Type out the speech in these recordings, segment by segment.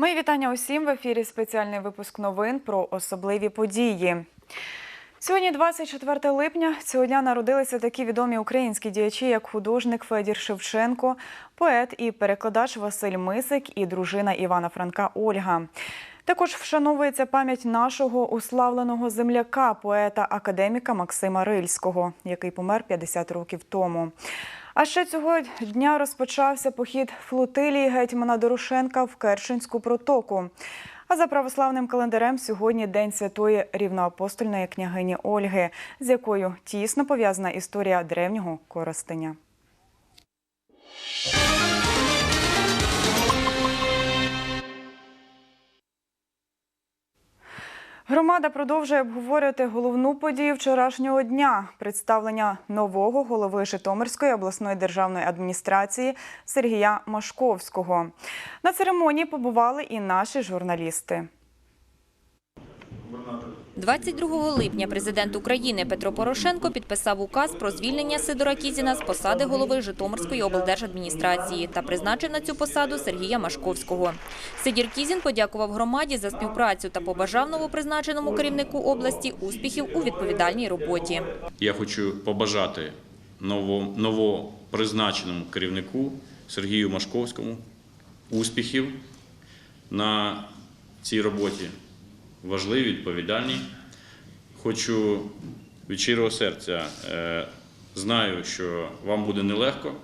Мої вітання усім в ефірі. Спеціальний випуск новин про особливі події. Сьогодні, 24 липня, цього дня народилися такі відомі українські діячі, як художник Федір Шевченко, поет і перекладач Василь Мисик і дружина Івана Франка Ольга. Також вшановується пам'ять нашого уславленого земляка, поета академіка Максима Рильського, який помер 50 років тому. А ще цього дня розпочався похід флотилії гетьмана Дорошенка в Керченську протоку. А за православним календарем сьогодні день святої рівноапостольної княгині Ольги, з якою тісно пов'язана історія древнього Коростеня. Громада продовжує обговорювати головну подію вчорашнього дня представлення нового голови Житомирської обласної державної адміністрації Сергія Машковського. На церемонії побували і наші журналісти. 22 липня президент України Петро Порошенко підписав указ про звільнення Сидора Кізіна з посади голови Житомирської облдержадміністрації та призначив на цю посаду Сергія Машковського. Сидір Кізін подякував громаді за співпрацю та побажав новопризначеному керівнику області успіхів у відповідальній роботі. Я хочу побажати ново- новопризначеному керівнику Сергію Машковському успіхів на цій роботі. Важливій, відповідальній. Хочу від щирого серця е, знаю, що вам буде нелегко.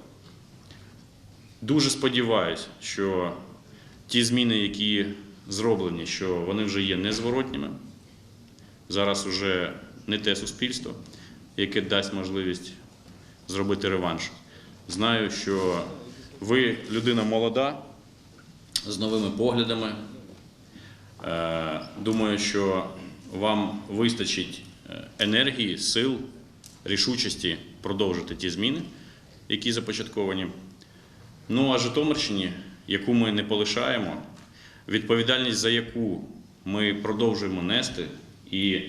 Дуже сподіваюся, що ті зміни, які зроблені, що вони вже є незворотніми. Зараз вже не те суспільство, яке дасть можливість зробити реванш. Знаю, що ви людина молода, з новими поглядами. Е, Думаю, що вам вистачить е, енергії, сил, рішучості продовжити ті зміни, які започатковані. Ну а Житомирщині, яку ми не полишаємо, відповідальність за яку ми продовжуємо нести і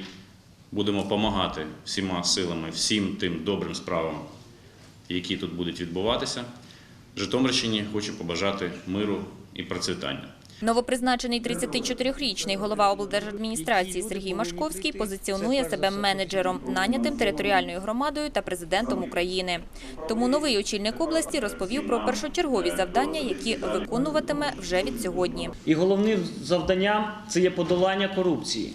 будемо допомагати всіма силами, всім тим добрим справам, які тут будуть відбуватися. Житомирщині хочу побажати миру і процвітання. Новопризначений 34-річний голова облдержадміністрації Сергій Машковський позиціонує себе менеджером, нанятим територіальною громадою та президентом України. Тому новий очільник області розповів про першочергові завдання, які виконуватиме вже від сьогодні. І головним завданням це є подолання корупції,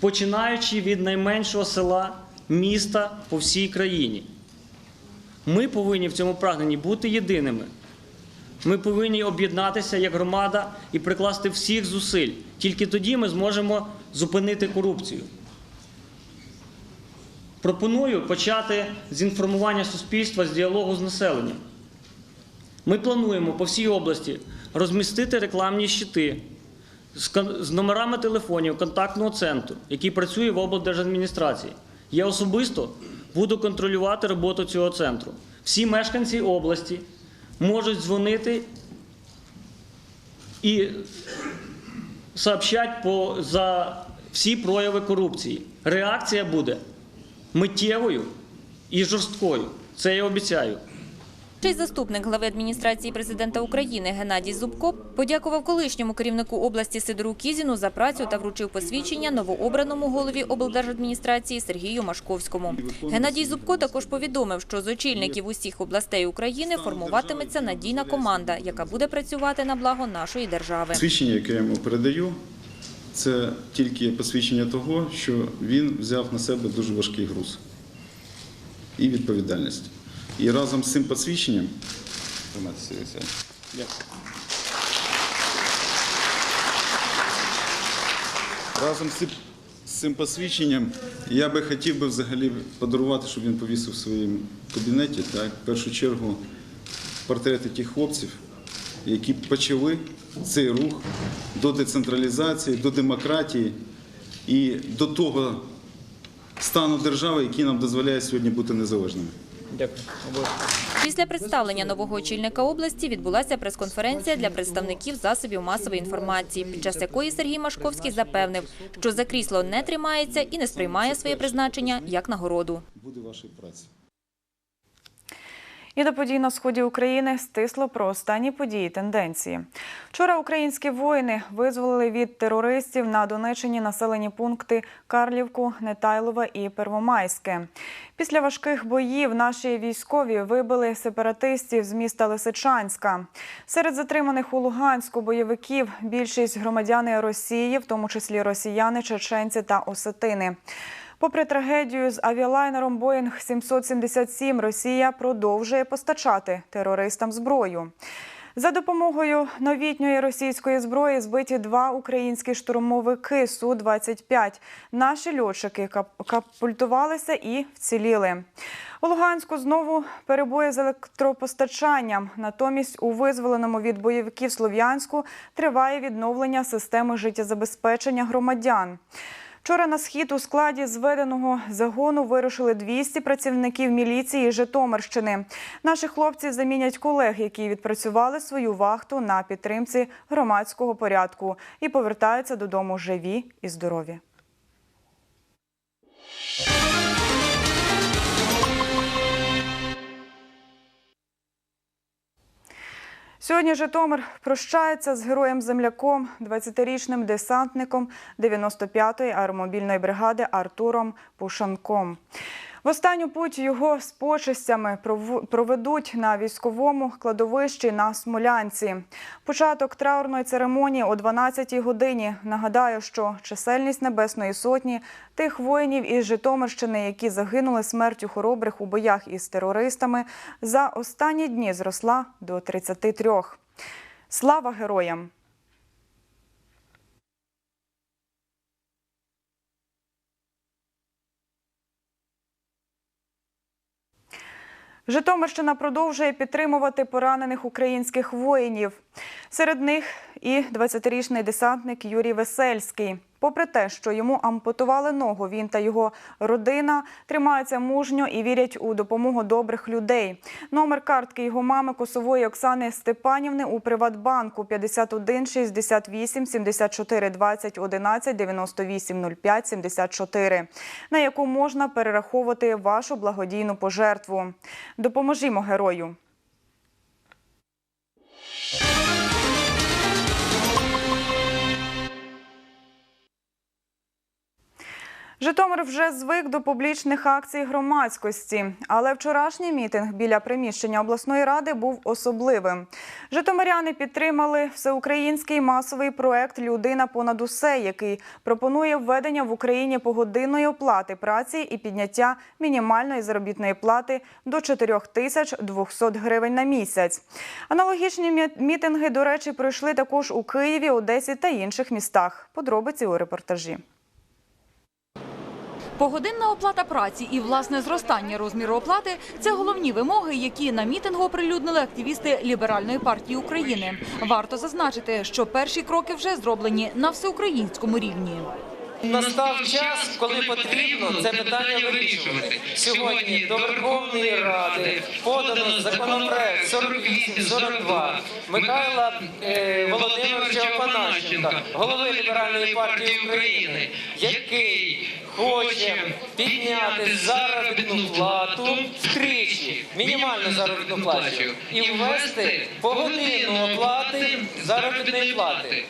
починаючи від найменшого села, міста по всій країні. Ми повинні в цьому прагненні бути єдиними. Ми повинні об'єднатися як громада і прикласти всіх зусиль. Тільки тоді ми зможемо зупинити корупцію. Пропоную почати з інформування суспільства з діалогу з населенням. Ми плануємо по всій області розмістити рекламні щити з номерами телефонів контактного центру, який працює в облдержадміністрації. Я особисто буду контролювати роботу цього центру. Всі мешканці області можуть дзвонити і сообщать по, за всі прояви корупції. Реакція буде миттєвою і жорсткою. Це я обіцяю. Ще й заступник глави адміністрації президента України Геннадій Зубко подякував колишньому керівнику області Сидору Кізіну за працю та вручив посвідчення новообраному голові облдержадміністрації Сергію Машковському. Геннадій Зубко також повідомив, що з очільників усіх областей України формуватиметься надійна команда, яка буде працювати на благо нашої держави. Посвідчення, яке я йому передаю, це тільки посвідчення того, що він взяв на себе дуже важкий груз і відповідальність. І разом з цим посвідченням. Разом з цим, з цим посвідченням я би хотів би взагалі подарувати, щоб він повісив в своєму кабінеті, так, в першу чергу портрети тих хлопців, які почали цей рух до децентралізації, до демократії і до того стану держави, який нам дозволяє сьогодні бути незалежними. Дякую. Після представлення нового очільника області відбулася прес-конференція для представників засобів масової інформації, під час якої Сергій Машковський запевнив, що за крісло не тримається і не сприймає своє призначення як нагороду. Буде вашої праці. І до подій на сході України стисло про останні події тенденції. Вчора українські воїни визволили від терористів на Донеччині населені пункти Карлівку, Нетайлове і Первомайське. Після важких боїв наші військові вибили сепаратистів з міста Лисичанська. Серед затриманих у Луганську бойовиків більшість громадяни Росії, в тому числі росіяни, чеченці та осетини. Попри трагедію з авіалайнером Боїнг 777, Росія продовжує постачати терористам зброю. За допомогою новітньої російської зброї збиті два українські штурмовики Су-25. Наші льотчики капультувалися і вціліли. У Луганську знову перебої з електропостачанням. Натомість у визволеному від бойовиків Слов'янську триває відновлення системи життєзабезпечення громадян. Вчора на схід у складі зведеного загону вирушили 200 працівників міліції Житомирщини. Наші хлопці замінять колег, які відпрацювали свою вахту на підтримці громадського порядку і повертаються додому живі і здорові. Сьогодні Житомир прощається з героєм-земляком, 20-річним десантником 95-ї аеромобільної бригади Артуром Пушанком. В останню путь його з почестями пров- проведуть на військовому кладовищі на Смолянці. Початок траурної церемонії о 12-й годині. Нагадаю, що чисельність Небесної Сотні тих воїнів із Житомирщини, які загинули смертю хоробрих у боях із терористами, за останні дні зросла до 33. Слава героям! Житомирщина продовжує підтримувати поранених українських воїнів. Серед них і 20-річний десантник Юрій Весельський. Попри те, що йому ампутували ногу, він та його родина тримаються мужньо і вірять у допомогу добрих людей. Номер картки його мами Косової Оксани Степанівни у Приватбанку 51 68 74 20 11 98 05 74, на яку можна перераховувати вашу благодійну пожертву. Допоможімо герою. Житомир вже звик до публічних акцій громадськості, але вчорашній мітинг біля приміщення обласної ради був особливим. Житомиряни підтримали всеукраїнський масовий проект Людина понад усе, який пропонує введення в Україні погодинної оплати праці і підняття мінімальної заробітної плати до 4200 гривень на місяць. Аналогічні мітинги, до речі, пройшли також у Києві, Одесі та інших містах. Подробиці у репортажі. Погодинна оплата праці і власне зростання розміру оплати це головні вимоги, які на мітингу оприлюднили активісти Ліберальної партії України. Варто зазначити, що перші кроки вже зроблені на всеукраїнському рівні. Настав час, коли потрібно це питання вирішувати. Сьогодні до Верховної Ради подано законопроект 48-42 Михайла е, Володимировича Панащенка, голови Ліберальної партії України, який хоче підняти заробітну плату втричі, мінімальну заробітну плату, і ввести погодинну оплати заробітної плати.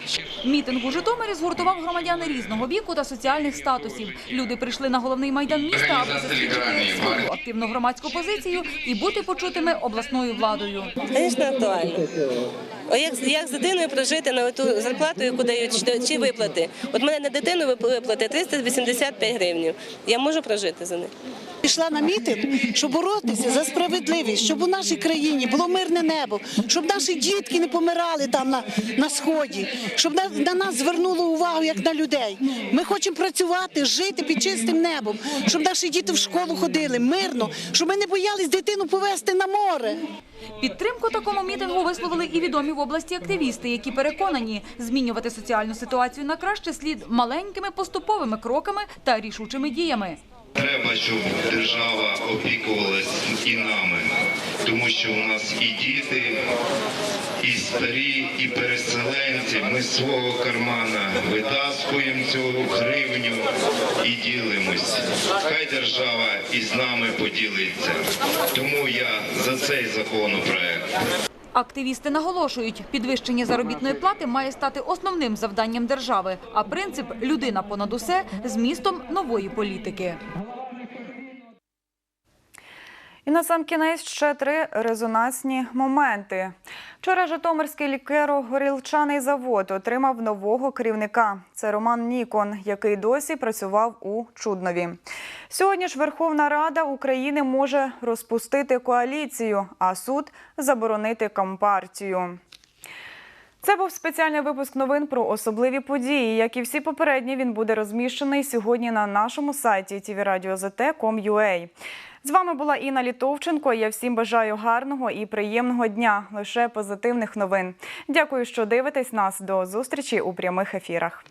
Мітинг у Житомирі згуртував громадян різного віку та соціальних статусів. Люди прийшли на головний майдан міста, аби засвідчити свою активну громадську позицію і бути почутими обласною владою. Звісно, актуально. Як, як з дитиною прожити на ту зарплату, яку дають, чи, чи виплати? От мене на дитину вип- виплати 385 гривень. Я можу прожити за них. Пішла на мітинг, щоб боротися за справедливість, щоб у нашій країні було мирне небо, щоб наші дітки не помирали там на, на сході, щоб на, на нас звернули увагу як на людей. Ми хочемо працювати, жити під чистим небом, щоб наші діти в школу ходили мирно, щоб ми не боялись дитину повезти на море. Підтримку такому мітингу висловили і відомі в області активісти, які переконані, змінювати соціальну ситуацію на краще слід маленькими поступовими кроками та рішучими діями. Треба, щоб держава опікувалась і нами. тому що у нас і діти, і старі, і переселенці. Ми з свого кармана витаскуємо цю гривню і ділимось. Хай держава із нами поділиться. Тому я за цей законопроект. Активісти наголошують, підвищення заробітної плати має стати основним завданням держави, а принцип «людина понад усе» – змістом нової політики. І на сам кінець ще три резонансні моменти. Вчора Житомирський лікеро-горілчаний завод отримав нового керівника. Це Роман Нікон, який досі працював у Чуднові. Сьогодні ж Верховна Рада України може розпустити коаліцію, а суд заборонити компартію. Це був спеціальний випуск новин про особливі події. Як і всі попередні, він буде розміщений сьогодні на нашому сайті tvradio.zt.com.ua. З вами була Інна Літовченко. Я всім бажаю гарного і приємного дня, лише позитивних новин. Дякую, що дивитесь нас. До зустрічі у прямих ефірах.